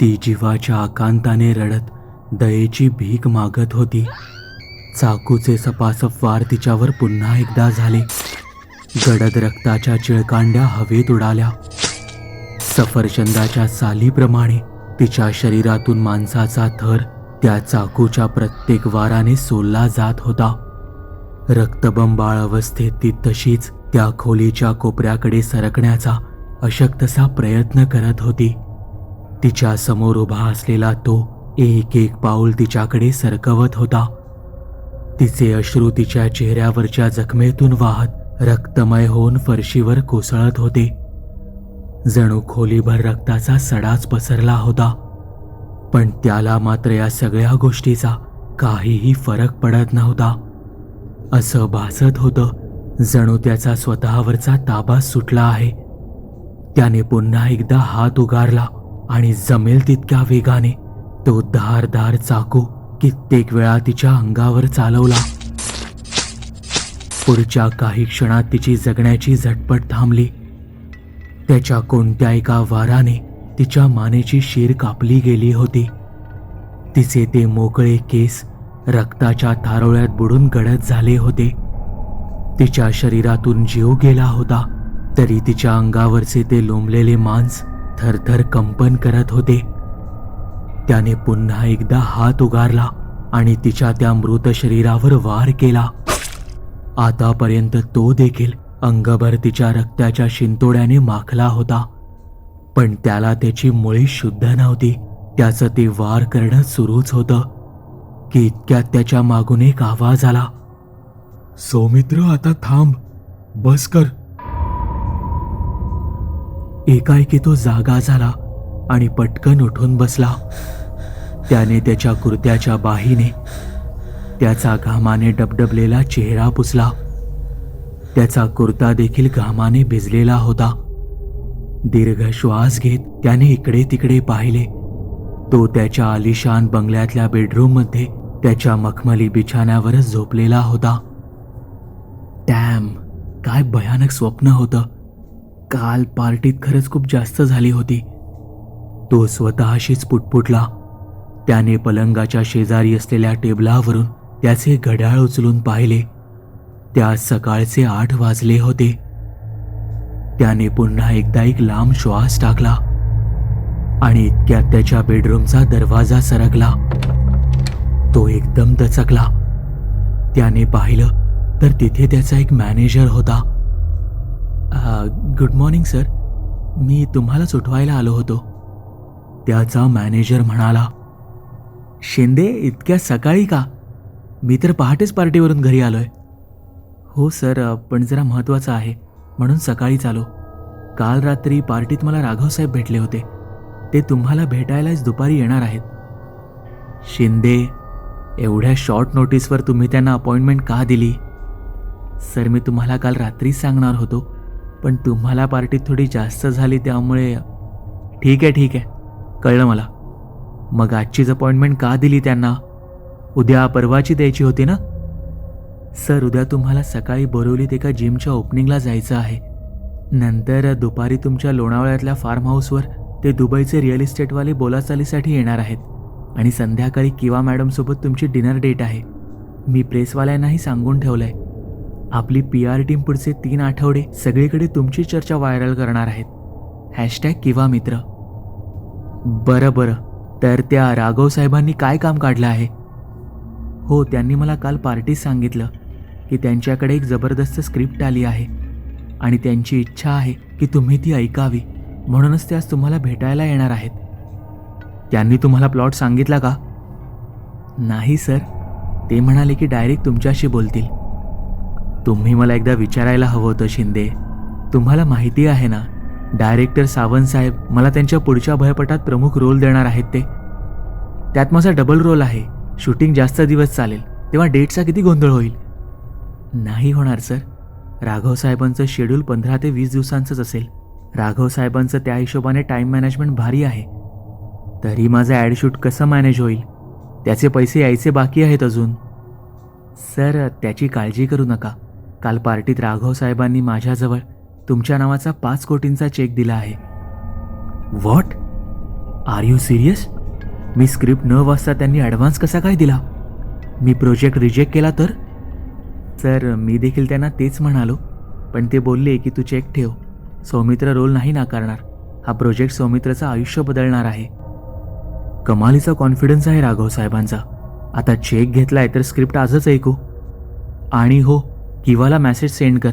ती जीवाच्या आकांताने रडत दयेची भीक मागत होती. चाकूचे सपासप वार तिच्यावर पुन्हा एकदा झाले. गडद रक्ताच्या चिळकांड्या हवेत उडाल्या. सफरचंदाच्या सालीप्रमाणे तिच्या शरीरातून माणसाचा थर त्या चाकूच्या प्रत्येक वाराने सोलला जात होता. रक्तबंबाळ अवस्थेत ती तशीच त्या खोलीच्या कोपऱ्याकडे सरकण्याचा अशक्तसा प्रयत्न करत होती. तिच्या समोर उभा असलेला तो एक एक पाऊल तिच्याकडे सरकवत होता. तिचे अश्रू तिच्या चेहऱ्यावरच्या जखमेतून वाहत रक्तमय होऊन फरशीवर कोसळत होते. जणू खोलीभर रक्ताचा सडाच पसरला होता. पण त्याला मात्र या सगळ्या गोष्टीचा काहीही फरक पडत नव्हता. असं भासत होतं जणू त्याचा स्वतःवरचा ताबा सुटला आहे. त्याने पुन्हा एकदा हात उगारला. आणि जमेल तितक्या वेगाने तो धारधार चाकू कित्येक वेळा तिच्या अंगावर चालवला. पुढच्या काही क्षणात तिची जगण्याची झटपट थांबली. त्याच्या कोणत्या एका वाराने तिच्या मानेची शीर कापली गेली होती. तिचे ते मोकळे केस रक्ताच्या थारोळ्यात बुडून गडद झाले होते. तिच्या शरीरातून जीव गेला होता तरी तिच्या अंगावरचे ते लोंबलेले मांस थरथर कंपन करत होते. त्याने पुन्हा एकदा हात उगारला आणि तिच्या त्या मृत शरीरावर वार केला. आतापर्यंत तो देखील अंगभर तिच्या रक्ताच्या शिंतोड्याने माखला होता. पण त्याला त्याची मुळी शुद्ध नव्हती. त्याचं ते वार करणं सुरूच होतं. की इतक्यात त्याच्या मागून एक आवाज आला. सौमित्र आता थांब. बस कर. एकाएकी तो जागा झाला आणि पटकन उठून बसला. त्याने त्याच्या कुर्त्याच्या बाहीने त्याचा घामाने डबडबलेला चेहरा पुसला. त्याचा कुर्ता देखील घामाने भिजलेला होता. दीर्घ श्वास घेत त्याने इकडे तिकडे पाहिले. तो त्याच्या आलिशान बंगल्यातल्या बेडरूममध्ये त्याच्या मखमली बिछाण्यावरच झोपलेला होता. टॅम काय भयानक स्वप्न होतं. काल पार्टीत खरंच खूप जास्त झाली होती. तो स्वतःशीच पुटपुटला. त्याने पलंगाच्या शेजारी असलेल्या टेबलावरून त्याचे घड्याळ उचलून पाहिले. त्या सकाळचे आठ वाजले होते. त्याने पुन्हा एकदा एक लांब श्वास टाकला आणि इतक्यात त्याच्या बेडरूमचा दरवाजा सरकला. तो एकदम दचकला. त्याने पाहिलं तर तिथे त्याचा एक मॅनेजर होता. गुड मॉर्निंग सर मी तुम्हालाच उठवायला आलो होतो. त्याचा मॅनेजर म्हणाला शिंदे इतक्या सकाळी का? मी तर पहाटेच पार्टीवरून घरी आलोय. हो सर पण जरा महत्त्वाचं आहे. म्हणून सकाळीच आलो. काल रात्री पार्टीत मला राघवसाहेब भेटले होते. ते तुम्हाला भेटायलाच दुपारी येणार आहेत. शिंदे एवढ्या शॉर्ट नोटीसवर तुम्ही त्यांना अपॉइंटमेंट का दिली? सर मी तुम्हाला काल रात्रीच सांगणार होतो. पण तुम्हाला पार्टीत थोडी जास्त झाली त्यामुळे ठीक आहे ठीक आहे. कळलं मला. मग आजचीच अपॉइंटमेंट का दिली त्यांना? उद्या परवाची द्यायची होती ना? सर उद्या तुम्हाला सकाळी बोरवलीत एका जिमच्या ओपनिंगला जायचं आहे. नंतर दुपारी तुमच्या लोणावळ्यातल्या फार्म हाऊसवर ते दुबईचे रिअल इस्टेटवाले बोलाचालीसाठी येणार आहेत. आणि संध्याकाळी किवा मॅडमसोबत तुमची डिनर डेट आहे. मी प्रेसवाल्यांनाही सांगून ठेवलंय. आपली पी आर टीम पुढचे तीन आठवडे सगळीकडे तुमची चर्चा व्हायरल करणार आहेत. हॅशटॅग किंवा मित्र. बरं बरं. तर त्या राघव साहेबांनी काय काम काढलं आहे? हो त्यांनी मला काल पार्टीत सांगितलं की त्यांच्याकडे एक जबरदस्त स्क्रिप्ट आली आहे आणि त्यांची इच्छा आहे की तुम्ही ती ऐकावी. म्हणूनच ते आज तुम्हाला भेटायला येणार आहेत. त्यांनी तुम्हाला प्लॉट सांगितला का? नाही सर. ते म्हणाले की डायरेक्ट तुमच्याशी बोलतील. तुम्ही मला एकदा विचारायला हवं होतं शिंदे. तुम्हाला माहिती आहे ना डायरेक्टर सावंत साहेब मला त्यांच्या पुढच्या भयपटात प्रमुख रोल देणार आहेत ते. त्यात माझा डबल रोल आहे. शूटिंग जास्त दिवस चालेल तेव्हा डेटचा किती गोंधळ होईल? नाही होणार सर राघव साहेबांचं शेड्यूल पंधरा ते वीस दिवसांचंच असेल. राघव साहेबांचं त्या हिशोबाने टाईम मॅनेजमेंट भारी आहे. तरी माझं ॲड शूट कसं मॅनेज होईल? त्याचे पैसे यायचे बाकी आहेत अजून. सर त्याची काळजी करू नका. काल पार्टीत राघव साहेबांनी माझ्याजवळ तुमच्या नावाचा पाच कोटींचा चेक दिला आहे. व्हॉट आर यू सिरियस मी स्क्रिप्ट न वाचता त्यांनी ॲडव्हान्स कसा काय दिला? मी प्रोजेक्ट रिजेक्ट केला तर? सर मी देखील त्यांना तेच म्हणालो पण ते बोलले की तू चेक ठेव. सौमित्र रोल नाही नाकारणार. हा प्रोजेक्ट सौमित्रचं आयुष्य बदलणार आहे. कमालीचा कॉन्फिडन्स आहे राघव साहेबांचा. आता चेक घेतलाय तर स्क्रिप्ट आजच ऐकू. आणि हो किवाला मॅसेज सेंड कर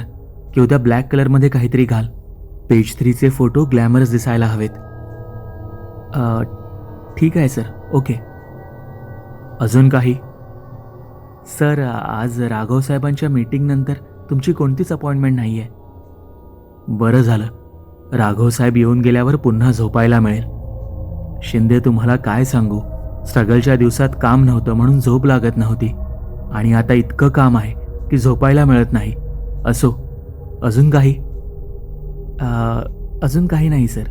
की उद्या ब्लॅक कलरमध्ये काहीतरी घाल. पेज थ्रीचे फोटो ग्लॅमरस दिसायला हवेत. ठीक आहे सर ओके अजून काही? सर आज राघव साहेबांच्या मीटिंगनंतर तुमची कोणतीच अपॉइंटमेंट नाही आहे बरं झालं. राघव साहेब येऊन गेल्यावर पुन्हा झोपायला मिळेल. शिंदे तुम्हाला काय सांगू? स्ट्रगलच्या दिवसात काम नव्हतं म्हणून झोप लागत नव्हती. आणि आता इतकं काम आहे. की झोपायला मिळत नाही. असो अजून काही? अजून काही नाही सर.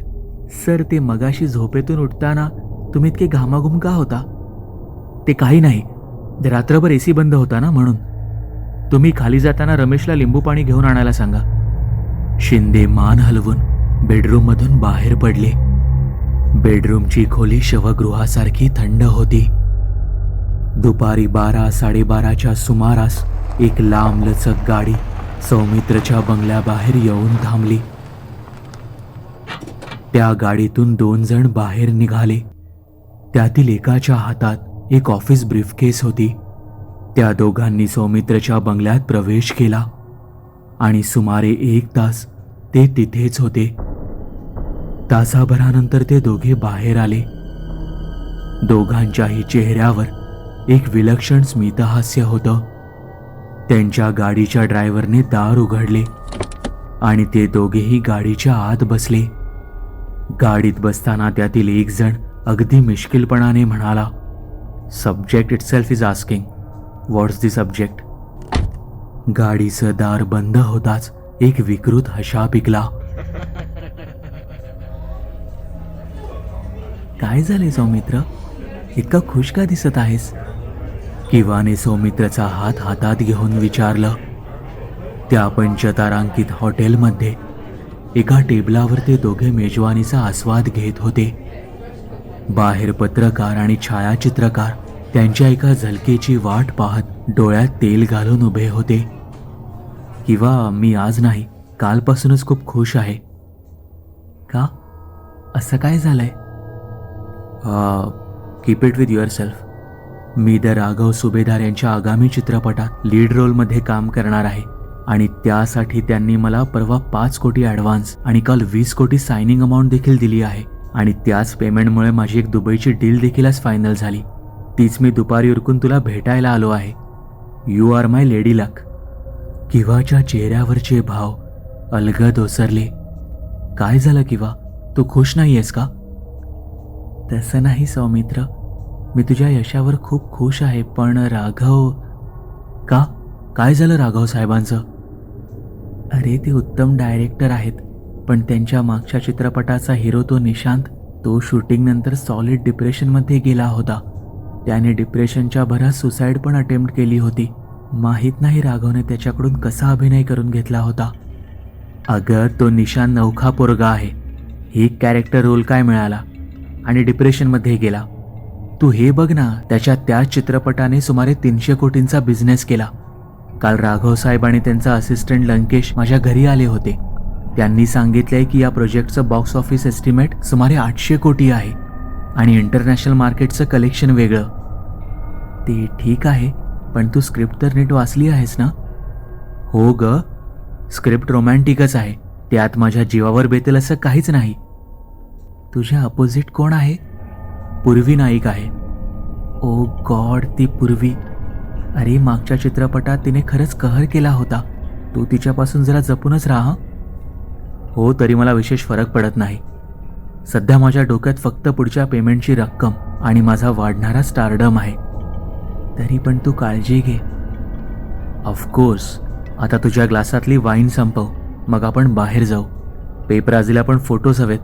सर ते मगाशी झोपेतून उठताना तुम्ही इतके घामाघूम का होता? ते काही नाही. रात्रभर ए सी बंद होता ना म्हणून. तुम्ही खाली जाताना रमेशला लिंबू पाणी घेऊन आणायला सांगा. शिंदे मान हलवून बेडरूममधून बाहेर पडले. बेडरूमची खोली शवगृहासारखी थंड होती. दुपारी बारा साडेबाराच्या सुमारास एक लांबलचक गाडी सौमित्रच्या बंगल्याबाहेर येऊन थांबली. त्या गाडीतून दोन जण बाहेर निघाले. त्यातील एकाच्या हातात एक ऑफिस ब्रीफकेस होती. त्या दोघांनी सौमित्रच्या बंगल्यात प्रवेश केला आणि सुमारे एक तास ते तिथेच होते. तासाभरानंतर ते दोघे बाहेर आले. दोघांच्याही चेहऱ्यावर एक विलक्षण स्मितहास्य होतं. त्यांच्या गाडीच्या ड्रायव्हरने दार उघडले आणि ते दोघेही गाडीच्या आत बसले. गाडीत बसताना त्यातील एक जण अगदी मिश्किलपणाने म्हणाला subject itself is asking what's the subject गाडीचं दार बंद होताच एक विकृत हशा पिकला. काय झाले सौमित्र? इतका खुश का दिसत आहेस? किवाने सौमित्रचा हात हातात घेऊन विचारलं त्या पंचतारांकित हॉटेलमध्ये एका टेबलावर ते दोघे मेजवानीचा आस्वाद घेत होते. बाहेर पत्रकार आणि छायाचित्रकार त्यांच्या एका झलकेची वाट पाहत डोळ्यात तेल घालून उभे होते. किंवा मी आज नाही कालपासूनच खूप खुश आहे. का? असं काय झालंय? Keep it with yourself मी द राघव सुभेदार यांच्या आगामी चित्रपटात लीड रोलमध्ये काम करणार आहे. आणि त्यासाठी त्यांनी मला परवा पाच कोटी ॲडव्हान्स आणि काल वीस कोटी सायनिंग अमाऊंट देखील दिली आहे. आणि त्याच पेमेंटमुळे माझी एक दुबईची डील देखील आज फायनल झाली. तीच मी दुपारी उरकून तुला भेटायला आलो आहे. You are my lady luck किवाच्या चेहऱ्यावरचे भाव अलगद ओसरले. काय झालं किवा? तू खुश नाही आहेस का? तसं नाही सौमित्र. मी तुझ्या यशावर खूप खुश आहे पण राघव का? काय झालं राघव साहेबांचं? अरे ते उत्तम डायरेक्टर आहेत पण त्यांच्या मागच्या चित्रपटाचा हिरो तो निशांत तो शूटिंगनंतर सॉलिड डिप्रेशनमध्ये गेला होता. त्याने डिप्रेशनच्या भरात सुसाईड पण अटेम्प्ट केली होती. माहीत नाही राघवने त्याच्याकडून कसा अभिनय करून घेतला होता. अगं तो निशांत नौखा पोरगा आहे ही कॅरेक्टर रोल काय मिळाला? आणि डिप्रेशनमध्ये गेला. तू हे बघ ना त्याच्या त्याच चित्रपटाने सुमारे तीनशे कोटींचा बिझनेस केला. काल राघव साहेब आणि त्यांचा असिस्टंट लंकेश माझ्या घरी आले होते. त्यांनी सांगितलंय की या प्रोजेक्टचं बॉक्स ऑफिस एस्टिमेट सुमारे आठशे कोटी आहे आणि इंटरनॅशनल मार्केटचं कलेक्शन वेगळं. ते ठीक आहे पण तू स्क्रिप्ट तर नीट वाचली आहेस ना? हो ग स्क्रिप्ट रोमॅन्टिकच आहे त्यात माझ्या जीवावर बेतेल असं काहीच नाही. तुझ्या अपोजिट कोण आहे? पूर्वी नाईक आहे. ओ गॉड ती पूर्वी. अरे मागच्या चित्रपटात तिने खरंच कहर केला होता. तू तिच्यापासून जरा जपूनच राहा हो? तरी मला विशेष फरक पडत नाही. सध्या माझ्या डोक्यात फक्त पुढच्या पेमेंटची रक्कम आणि माझा वाढणारा स्टारडम आहे. तरी पण तू काळजी घे. ऑफकोर्स आता तुझ्या ग्लासातली वाईन संपव. मग आपण बाहेर जाऊ. पेपराजीला पण फोटोज हवेत.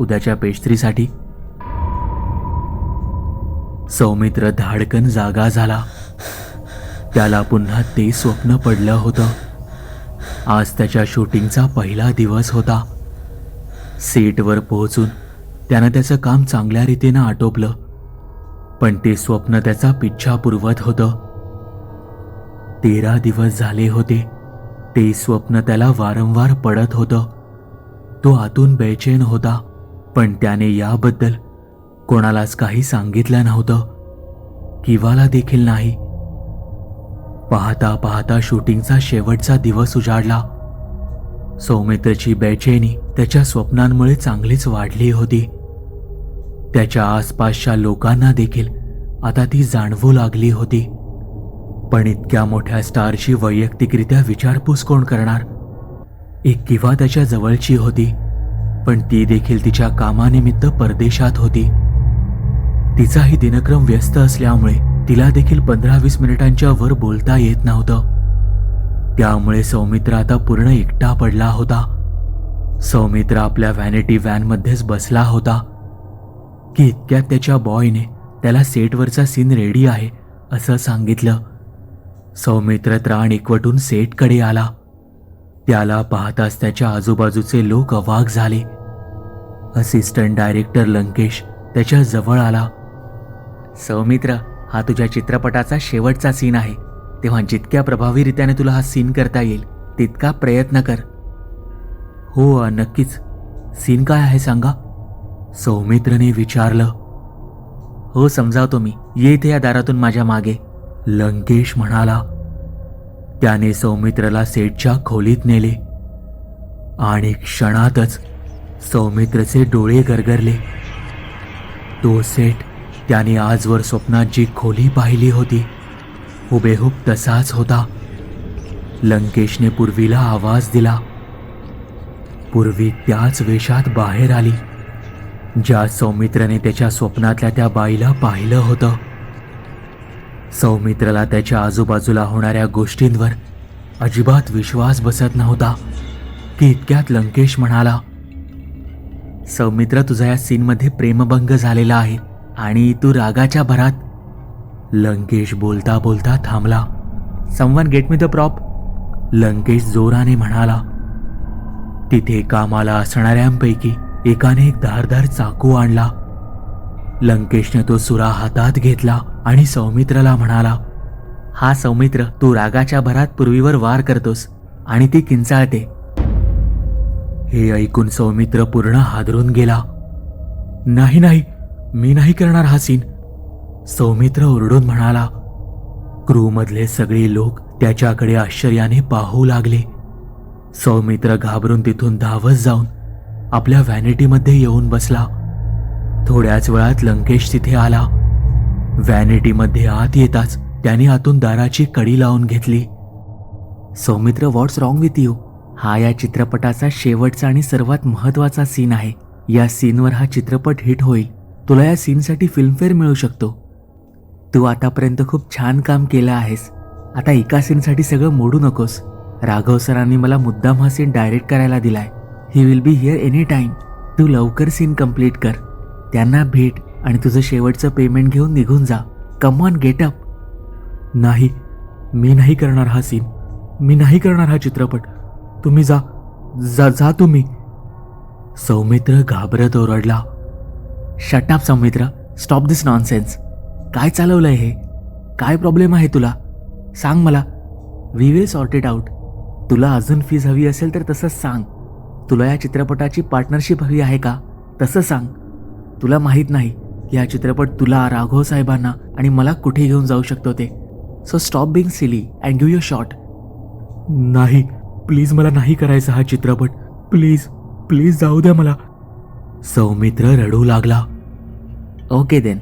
उद्याच्या पेस्ट्रीसाठी सौमित्र धाडकन जागा झाला. त्याला पुन्हा ते स्वप्न पडलं होतं. आज त्याच्या शूटिंगचा पहिला दिवस होता. सेटवर पोहोचून त्यानं त्याचं काम चांगल्या रीतीनं आटोपलं. पण ते स्वप्न त्याचा पिच्छा पुरवत होतं. तेरा दिवस झाले होते. ते स्वप्न त्याला वारंवार पडत होतं. तो आतून बेचैन होता. पण त्याने याबद्दल कोणालाच काही सांगितलं नव्हतं. किवाला देखील नाही. पाहता पाहता शूटिंगचा शेवटचा दिवस उजाडला. सौमित्रची बेचैनी त्याच्या स्वप्नांमुळे चांगलीच वाढली होती. त्याच्या आसपासच्या लोकांना देखील आता ती जाणवू लागली होती. पण इतक्या मोठ्या स्टारची वैयक्तिकरित्या विचारपूस कोण करणार? एक किंवा त्याच्या जवळची होती पण ती देखील तिच्या कामानिमित्त परदेशात होती. तिचाही दिनक्रम व्यस्त असल्यामुळे तिला देखील पंधरा वीस मिनिटांच्या वर बोलता येत नव्हतं. त्यामुळे सौमित्र आता पूर्ण एकटा पडला होता. सौमित्र आपल्या व्हॅनिटी व्हॅनमध्येच बसला होता. की इतक्यात त्याच्या बॉयने त्याला सेटवरचा सीन रेडी आहे असं सांगितलं. सौमित्र त्राण एकवटून सेटकडे आला. त्याला पाहताच त्याच्या आजूबाजूचे लोक अवाक झाले. असिस्टंट डायरेक्टर लंकेश त्याच्याजवळ आला. सौमित्र हा तुझ्या चित्रपटाचा शेवटचा सीन आहे. तेव्हा जितक्या प्रभावीरित्याने तुला हा सीन करता येईल तितका प्रयत्न कर. हो नक्कीच. सीन काय आहे सांगा? सौमित्रने विचारलं. हो समजावतो मी. ये इथे या दारातून माझ्या मागे. लंकेश म्हणाला. त्याने सौमित्रला सेटच्या खोलीत नेले. आणि क्षणातच सौमित्रचे डोळे गरगरले. तो सेट त्याने आजवर स्वप्नात जी खोली पाहिली होती हुबेहूब तसाच होता. लंकेशने पूर्वीला आवाज दिला. पूर्वी त्याच वेशात बाहेर आली ज्या सौमित्रने त्याच्या स्वप्नातल्या त्या बाईला पाहिलं होतं. सौमित्रला त्याच्या आजूबाजूला होणाऱ्या गोष्टींवर अजिबात विश्वास बसत नव्हता की इतक्यात लंकेश म्हणाला सौमित्र तुझा या सीनमध्ये प्रेमभंग झालेला आहे. आणि तू रागाच्या भरात लंकेश बोलता बोलता थांबला. Someone get me the prop Lankesh जोराने म्हणाला तिथे कामाला असणाऱ्यांपैकी एकाने एक धारदार चाकू आणला. लंकेशने तो सुरा हातात घेतला आणि सौमित्रला म्हणाला हा सौमित्र तू रागाच्या भरात पूर्वीवर वार करतोस आणि ती किंचाळते. हे ऐकून सौमित्र पूर्ण हादरून गेला. नाही नाही मी नाही करणार हा सीन. सौमित्र ओरडून म्हणाला क्रूमधले सगळे लोक त्याच्याकडे आश्चर्याने पाहू लागले. सौमित्र घाबरून तिथून धावत जाऊन आपल्या व्हॅनिटीमध्ये येऊन बसला. थोड्याच वेळात लंकेश तिथे आला. व्हॅनिटीमध्ये आत येताच त्याने आतून दाराची कडी लावून घेतली. Saumitra what's wrong with you हा या चित्रपटाचा शेवटचा आणि सर्वात महत्त्वाचा सीन आहे. या सीनवर हा चित्रपट हिट होईल. तुला या सीनसाठी फिल्मफेअर मिळू शकतो. तू आतापर्यंत खूप छान काम केलं आहेस. आता एका सीनसाठी सगळं मोडू नकोस. राघव सरांनी मला मुद्दाम हा सीन डायरेक्ट करायला दिलाय. He will be here any time तू लवकर सीन कंप्लीट कर. त्यांना भेट आणि तुझं शेवटचं पेमेंट घेऊन निघून जा. कम ऑन गेट अप नाही. मी नाही करणार हा सीन. मी नाही करणार हा चित्रपट. तुम्ही जा. जा जा तुम्ही. सौमित्र घाबरत ओरडला. Shut up Saumitra stop this nonsense काय चालवलंय हे? काय प्रॉब्लेम आहे तुला? सांग मला. We will sort it out तुला अजून फीज हवी असेल तर तसंच सांग. तुला या चित्रपटाची पार्टनरशिप हवी आहे का? तसं सांग. तुला माहीत नाही की हा चित्रपट तुला राघव साहेबांना आणि मला कुठे घेऊन जाऊ शकतो ते. So stop being silly and give your shot नाही प्लीज मला नाही करायचा हा चित्रपट. प्लीज प्लीज जाऊ द्या मला. सौमित्र रडू लागला. ओके देन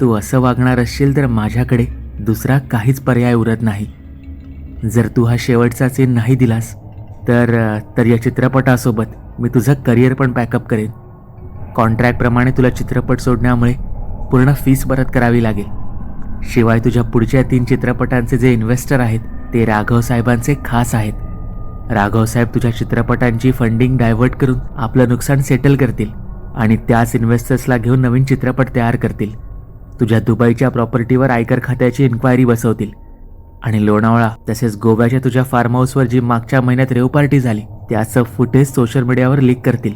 तू असं वागणार असशील तर माझ्याकडे दुसरा काहीच पर्याय उरत नाही. जर तू हा शेवटचा सीन नाही दिलास तर तर या चित्रपटासोबत मी तुझं करिअर पण पॅकअप करेन. कॉन्ट्रॅक्टप्रमाणे तुला चित्रपट सोडण्यामुळे पूर्ण फीस परत करावी लागेल. शिवाय तुझ्या पुढच्या तीन चित्रपटांचे जे इन्व्हेस्टर आहेत ते राघव साहेबांचे खास आहेत. राघव साहेब तुझ्या चित्रपटांची फंडिंग डायव्हर्ट करून आपलं नुकसान सेटल करतील. आणि त्याच इन्व्हेस्टर्सला घेऊन नवीन चित्रपट तयार करतील. तुझ्या दुबईच्या प्रॉपर्टीवर आयकर खात्याची इन्क्वायरी बसवतील. आणि लोणावळा तसेच गोव्याच्या तुझ्या फार्म हाऊसवर जी मागच्या महिन्यात रेव पार्टी झाली त्याचं फुटेज सोशल मीडियावर लीक करतील.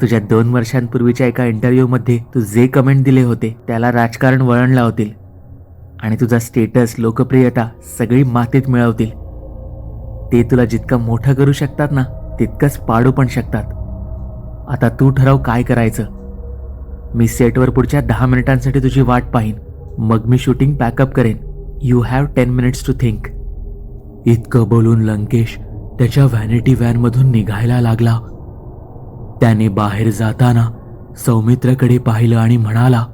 तुझ्या दोन वर्षांपूर्वीच्या एका इंटरव्ह्यूमध्ये तू जे कमेंट दिले होते त्याला राजकारण वळण लावतील. आणि तुझा स्टेटस लोकप्रियता सगळी मातीत मिळवतील. ते तुला जितकं मोठं करू शकतात ना तितकंच पाडू पण शकतात. आता तू ठरव काय करायचं. मी सेटवर पुढच्या दहा मिनिटांसाठी तुझी वाट पाहीन. मग मी शूटिंग पॅकअप करेन. You have ten minutes to think इतकं बोलून लंकेश त्याच्या व्हॅनिटी व्हॅनमधून निघायला लागला. त्याने बाहेर जाताना सौमित्रकडे पाहिलं आणि म्हणाला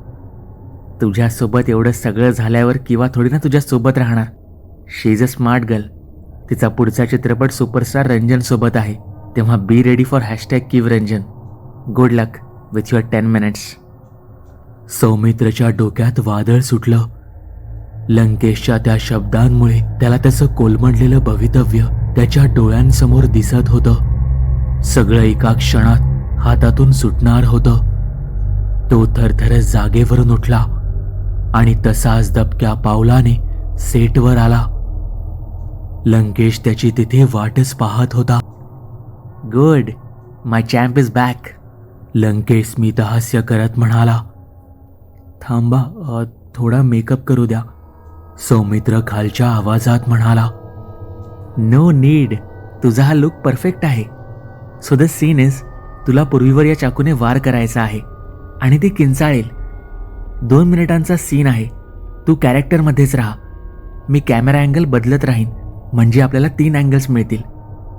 तुझ्यासोबत एवढं सगळं झाल्यावर किंवा थोडी ना तुझ्यासोबत राहणार. She is a smart girl तिचा पुढचा चित्रपट सुपरस्टार रंजनसोबत आहे. तेव्हा be ready for hashtag Kiv Ranjan. Good luck with your ten minutes सौमित्रच्या डोक्यात वादळ सुटलं. लंकेशच्या त्या शब्दांमुळे त्याला त्याचं कोलमडलेलं भवितव्य त्याच्या डोळ्यांसमोर दिसत होतं. सगळं एका क्षणात हातातून सुटणार होतं. तो थरथर जागेवरून उठला आणि तसाच दबक्या पावलाने सेटवर आला. लंकेश त्याची तिथे वाटच पाहत होता. Good my champ is back Lankesh स्मितहास्य करत म्हणाला थांबा थोडा मेकअप करू द्या. सौमित्र खालच्या आवाजात म्हणाला नो नीड तुझा हा लुक परफेक्ट आहे. सो द सीन इज तुला पूर्वीवर या चाकूने वार करायचा आहे आणि ती किंचाळेल. दोन मिनिटांचा सीन आहे. तू कॅरेक्टरमध्येच राहा. मी कॅमेरा अँगल बदलत राहीन म्हणजे आपल्याला तीन अँगल्स मिळतील.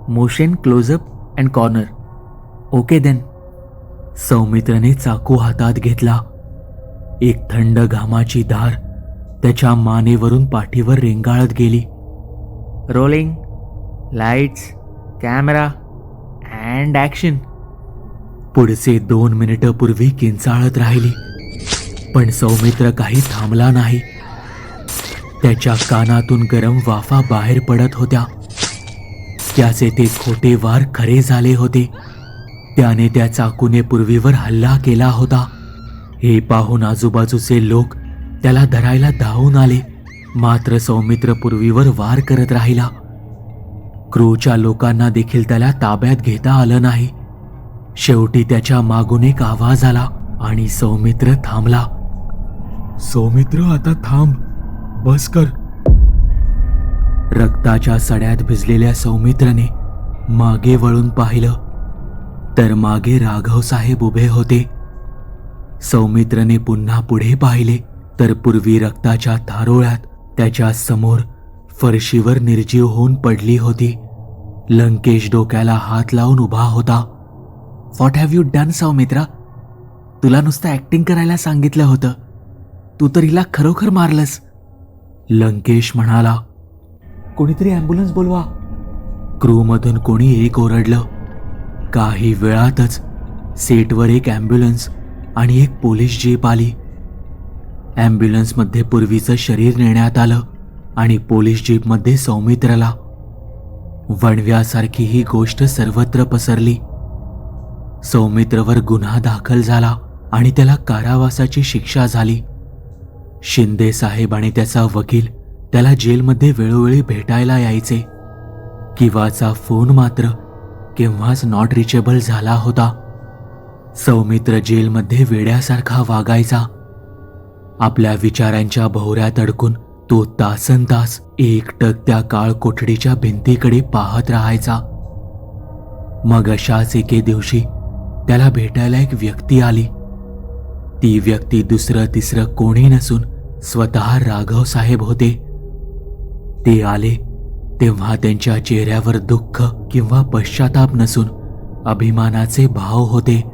Motion close up and corner. Okay then. सौमित्रने चाकू हातात घेतला. एक थंड घामाची धार त्याच्या मानेवरून पाठीवर रेंगाळत गेली. Rolling lights camera and action. पुढचे दोन मिनिटं पूर्वी किंचाळत राहिली. पण सौमित्र काही थांबला नाही. त्याच्या कानातून गरम वाफा बाहेर पडत होत्या. त्याचे ते खोटे वार खरे झाले होते. त्याने त्या चाकूने पूर्वीवर हल्ला केला होता. हे पाहून आजूबाजूचे लोक त्याला धरायला धावून आले. मात्र सौमित्र पूर्वीवर वार करत राहिला. क्रूच्या लोकांना देखील त्याला ताब्यात घेता आलं नाही. शेवटी त्याच्या मागून एक आवाज आला आणि सौमित्र थांबला. सौमित्र आता थांब. बस कर. रक्ताच्या सड्यात भिजलेल्या सौमित्रने मागे वळून पाहिलं. तर मागे राघव साहेब उभे होते. सौमित्रने पुन्हा पुढे पाहिले तर पूर्वी रक्ताच्या थारोळ्यात त्याच्यासमोर फरशीवर निर्जीव होऊन पडली होती. लंकेश डोक्याला हात लावून उभा होता. What have you done Saumitra? तुला नुसतं ऍक्टिंग करायला सांगितलं होतं. तू तर हिला खरोखर मारलंस. लंकेश म्हणाला कोणीतरी ॲम्ब्युलन्स बोलवा. क्रूमधून कोणी एक ओरडलं काही वेळातच सेटवर एक ॲम्ब्युलन्स आणि एक पोलीस जीप आली. ॲम्ब्युलन्समध्ये पूर्वीचं शरीर नेण्यात आलं आणि पोलीस जीपमध्ये सौमित्रला वणव्यासारखी ही गोष्ट सर्वत्र पसरली. सौमित्रवर गुन्हा दाखल झाला आणि त्याला कारावासाची शिक्षा झाली. शिंदे साहेब आणि त्याचा वकील त्याला जेलमध्ये वेळोवेळी भेटायला यायचे. किंवाचा फोन मात्र केव्हाच नॉट रिचेबल झाला होता. सौमित्र जेलमध्ये वेड्यासारखा वागायचा. आपल्या विचारांच्या भोवऱ्यात अडकून तो तासन तास एकटक त्या काळ कोठडीच्या भिंतीकडे पाहत राहायचा. मग अशाच एके दिवशी त्याला भेटायला एक व्यक्ती आली. ती व्यक्ती दुसरं तिसरं कोणी नसून स्वतः राघव साहेब होते. ते आले तेव्हा त्यांच्या चेहऱ्यावर दुःख किंवा पश्चाताप नसून अभिमानाचे भाव होते.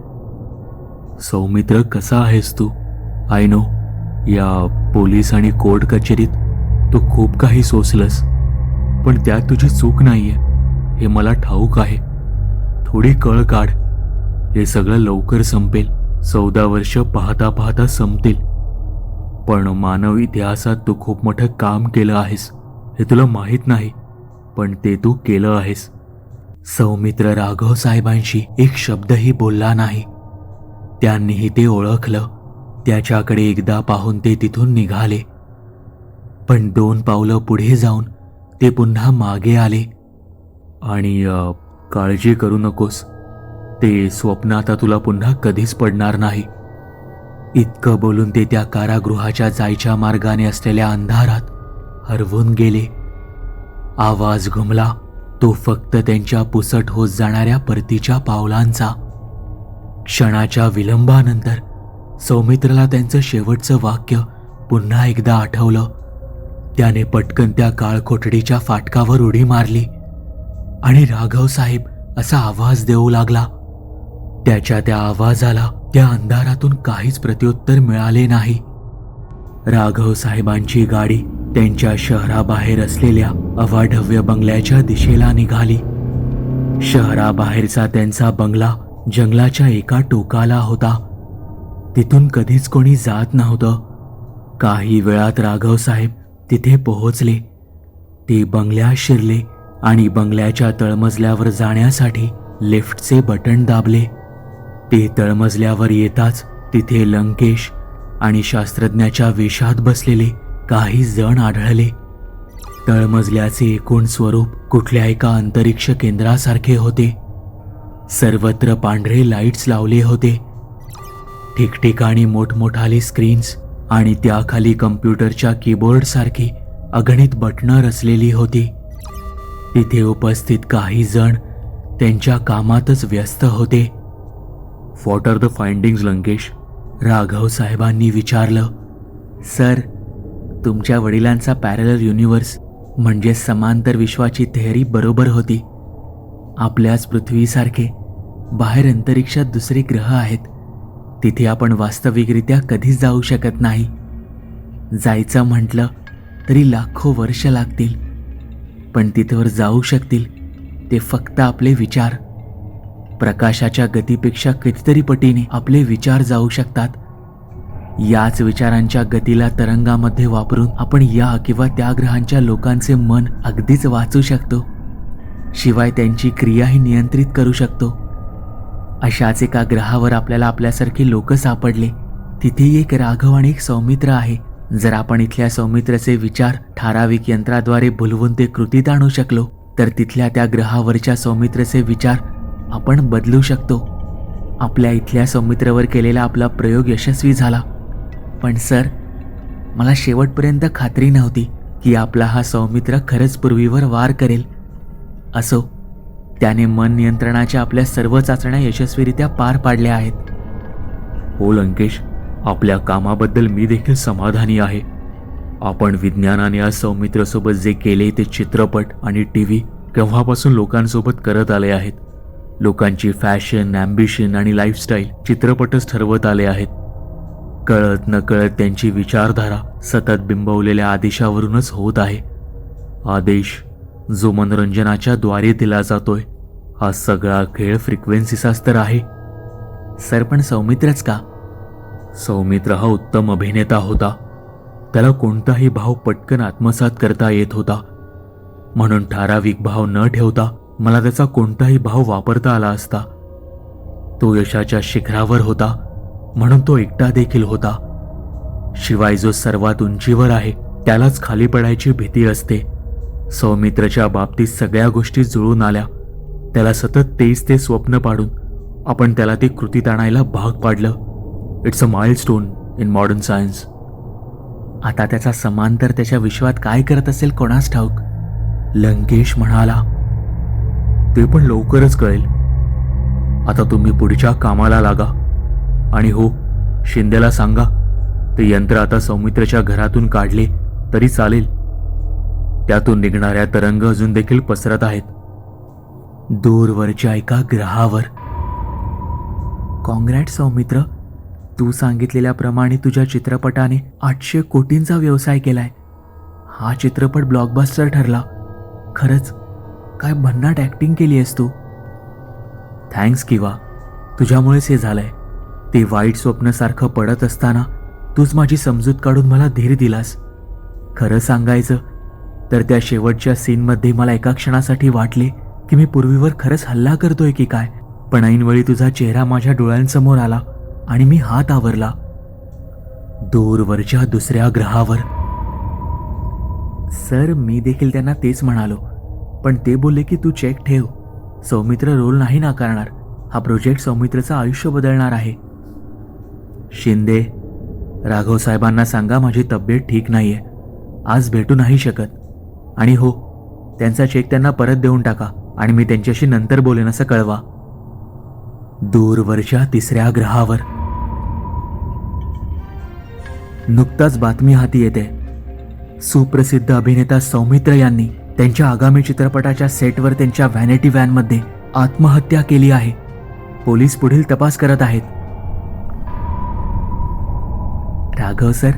सौमित्र कसा आहेस तू? आय नो या पोलीस आणि कोर्ट कचेरीत तू खूप काही सोसलंस पण त्यात तुझी चूक नाहीये. हे मला ठाऊक आहे. थोडी कळ काढ. हे सगळं लवकर संपेल. चौदा वर्ष पाहता पाहता संपतील. पण मानव इतिहासात तू खूप मोठं काम केलं आहेस. हे तुला माहीत नाही. पण ते तू केलं आहेस. सौमित्र राघव साहेबांशी एक शब्दही बोलला नाही. त्यांनीही ते ओळखलं. त्याच्याकडे एकदा पाहून ते तिथून निघाले. पण दोन पावलं पुढे जाऊन ते पुन्हा मागे आले. आणि काळजी करू नकोस. ते स्वप्न आता तुला पुन्हा कधीच पडणार नाही. इतकं बोलून ते त्या कारागृहाच्या जायच्या मार्गाने असलेल्या अंधारात हरवून गेले. आवाज घुमला तो फक्त त्यांच्या पुसट होत जाणाऱ्या परतीच्या पावलांचा. क्षणाच्या विलंबानंतर सौमित्रला त्यांचं शेवटचं वाक्य पुन्हा एकदा आठवलं. त्याने पटकन त्या काळकोठडीच्या फाटकावर उडी मारली. आणि राघव साहेब असा आवाज देऊ लागला. त्याच्या त्या आवाजाला त्या अंधारातून काहीच प्रत्युत्तर मिळाले नाही. राघव साहेबांची गाडी त्यांच्या शहराबाहेर असलेल्या अवाढव्य बंगल्याच्या दिशेला निघाली. शहराबाहेरचा त्यांचा बंगला जंगलाच्या एका टोकाला होता. तिथून कधीच कोणी जात नव्हतं. काही वेळात राघव साहेब तिथे पोहोचले. ते बंगल्यात शिरले आणि बंगल्याच्या तळमजल्यावर जाण्यासाठी लिफ्टचे बटण दाबले. ते तळमजल्यावर येताच तिथे लंकेश आणि शास्त्रज्ञाच्या वेशात बसलेले. काही जण आढळले. तळमजल्याचे एकूण स्वरूप कुठल्या एका अंतरिक्ष केंद्रासारखे होते. सर्वत्र पांढरे लाईट्स लावले होते. ठिकठिकाणी मोठमोठाले स्क्रीन्स आणि त्याखाली कम्प्युटरच्या कीबोर्डसारखी अगणित बटणं रचलेली होती. तिथे उपस्थित काही जण त्यांच्या कामातच व्यस्त होते. What are the findings Lankesh Raghav साहेबांनी विचारलं. सर तुमच्या वडिलांचा पॅरलर युनिव्हर्स म्हणजे समांतर विश्वाची थेअरी बरोबर होती. आपल्याच पृथ्वीसारखे बाहेर अंतरिक्षात दुसरे ग्रह आहेत. तिथे आपण वास्तविकरित्या कधीच जाऊ शकत नाही. जायचं म्हटलं तरी लाखो वर्ष लागतील. पण तिथवर जाऊ शकतील ते फक्त आपले विचार. प्रकाशाच्या गतीपेक्षा कितीतरी पटीने आपले विचार जाऊ शकतात. याच विचारांच्या गतीला तरंगामध्ये वापरून आपण या किंवा त्या ग्रहांच्या लोकांचे मन अगदीच वाचू शकतो. शिवाय त्यांची क्रियाही नियंत्रित करू शकतो. अशाच एका ग्रहावर आपल्याला आपल्यासारखे लोक सापडले. तिथे एक राघव आणि एक सौमित्र आहे. जर आपण इथल्या सौमित्रचे विचार ठराविक यंत्राद्वारे भुलवून ते कृतीत आणू शकलो तर तिथल्या त्या ग्रहावरच्या सौमित्रचे विचार आपण बदलू शकतो. आपल्या इथल्या सौमित्रवर केलेला आपला प्रयोग यशस्वी झाला. पण सर मला शेवटपर्यंत खात्री नव्हती की आपला हा सौमित्र खरंच पूर्वीवर वार करेल. असो त्याने मन नियंत्रणाच्या आपल्या सर्व चाचण्या यशस्वीरित्या पार पाडल्या आहेत. हो लंकेश आपल्या कामाबद्दल मी देखील समाधानी आहे. आपण विज्ञानाने आज सौमित्रसोबत जे केले ते चित्रपट आणि टी व्ही केव्हापासून लोकांसोबत करत आले आहेत. लोकांची फॅशन ॲम्बिशन आणि लाईफस्टाईल चित्रपटच ठरवत आले आहेत. कळत न कळत त्यांची विचारधारा सतत बिंबवलेल्या आदेशावरूनच होत आहे. आदेश जो मनोरंजनाच्या द्वारे दिला जातोय हा सगळा खेळ फ्रिक्वेन्सीचाच तर आहे. सर पण सौमित्रच का? सौमित्र हा उत्तम अभिनेता होता. त्याला कोणताही भाव पटकन आत्मसात करता येत होता. म्हणून ठराविक भाव न ठेवता मला त्याचा कोणताही भाव वापरता आला असता. तो यशाच्या शिखरावर होता. म्हणून तो एकटा देखील होता. शिवाय जो सर्वात उंचीवर आहे त्यालाच खाली पडायची भीती असते. सौमित्रच्या बाबतीत सगळ्या गोष्टी जुळून आल्या. त्याला सतत तेच ते स्वप्न पाडून आपण त्याला ते कृतीत आणायला भाग पाडलं. It's a milestone in modern science आता त्याचा समांतर त्याच्या विश्वात काय करत असेल कोणास ठाऊक? लंकेश म्हणाला. ते पण लवकरच कळेल. आता तुम्ही पुढच्या कामाला लागा. आणि हो शिंदेला सांगा ते यंत्र आता सौमित्रच्या घरातून काढले तरी चालेल. त्यातून निघणाऱ्या तरंग अजून देखील पसरत आहेत. दूरवरच्या एका ग्रहावर. काँग्रॅट सौमित्र तू सांगितलेल्याप्रमाणे तुझ्या चित्रपटाने आठशे कोटींचा व्यवसाय केलाय. हा चित्रपट ब्लॉकबस्टर ठरला. खरंच काय भन्नाट ॲक्टिंग केली आहेस तू. थँक्स किवा. तुझ्यामुळेच हे झालंय. ते वाईट स्वप्नासारखं पडत असताना तूच माझी समजूत काढून मला धीर दिलास. खरं सांगायचं तर त्या शेवटच्या सीनमध्ये मला एका क्षणासाठी वाटले की मी पूर्वीवर खरंच हल्ला करतोय की काय. पण ऐनवेळी तुझा चेहरा माझ्या डोळ्यांसमोर आला आणि मी हात आवरला. दूरवरच्या दुसऱ्या ग्रहावर. सर मी देखील त्यांना तेच म्हणालो पण ते बोलले की तू चेक ठेव. सौमित्र रोल नाही नाकारणार. हा प्रोजेक्ट सौमित्रचं आयुष्य बदलणार आहे. शिंदे राघव साहेबांना सांगा माझी तब्येत ठीक नाही आहे आज भेटू नाही शकत. आणि हो त्यांचा चेक त्यांना परत देऊन टाका आणि मी त्यांच्याशी नंतर बोलेन असं कळवा. दूरवरच्या तिसऱ्या ग्रहावर. नुकताच बातमी हाती येते. सुप्रसिद्ध अभिनेता सौमित्र यांनी त्यांच्या आगामी चित्रपटाच्या सेटवर त्यांच्या व्हॅनिटी व्हॅनमध्ये आत्महत्या केली आहे. पोलीस पुढील तपास करत आहेत. राघव सर?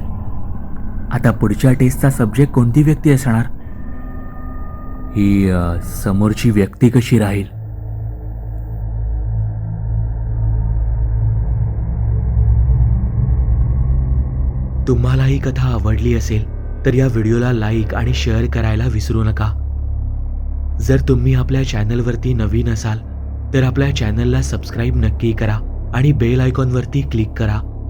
आता पुढच्या टेस्टचा सब्जेक्ट कोणती व्यक्ती असणार? ही समोरची व्यक्ती कशी राहील? तुम्हाला ही कथा आवडली असेल तर या व्हिडिओला लाईक आणि शेअर करायला विसरू नका. जर तुम्ही आपल्या चॅनलवरती नवीन असाल तर आपल्या चॅनलला सबस्क्राईब नक्की करा आणि बेल आयकॉनवरती क्लिक करा.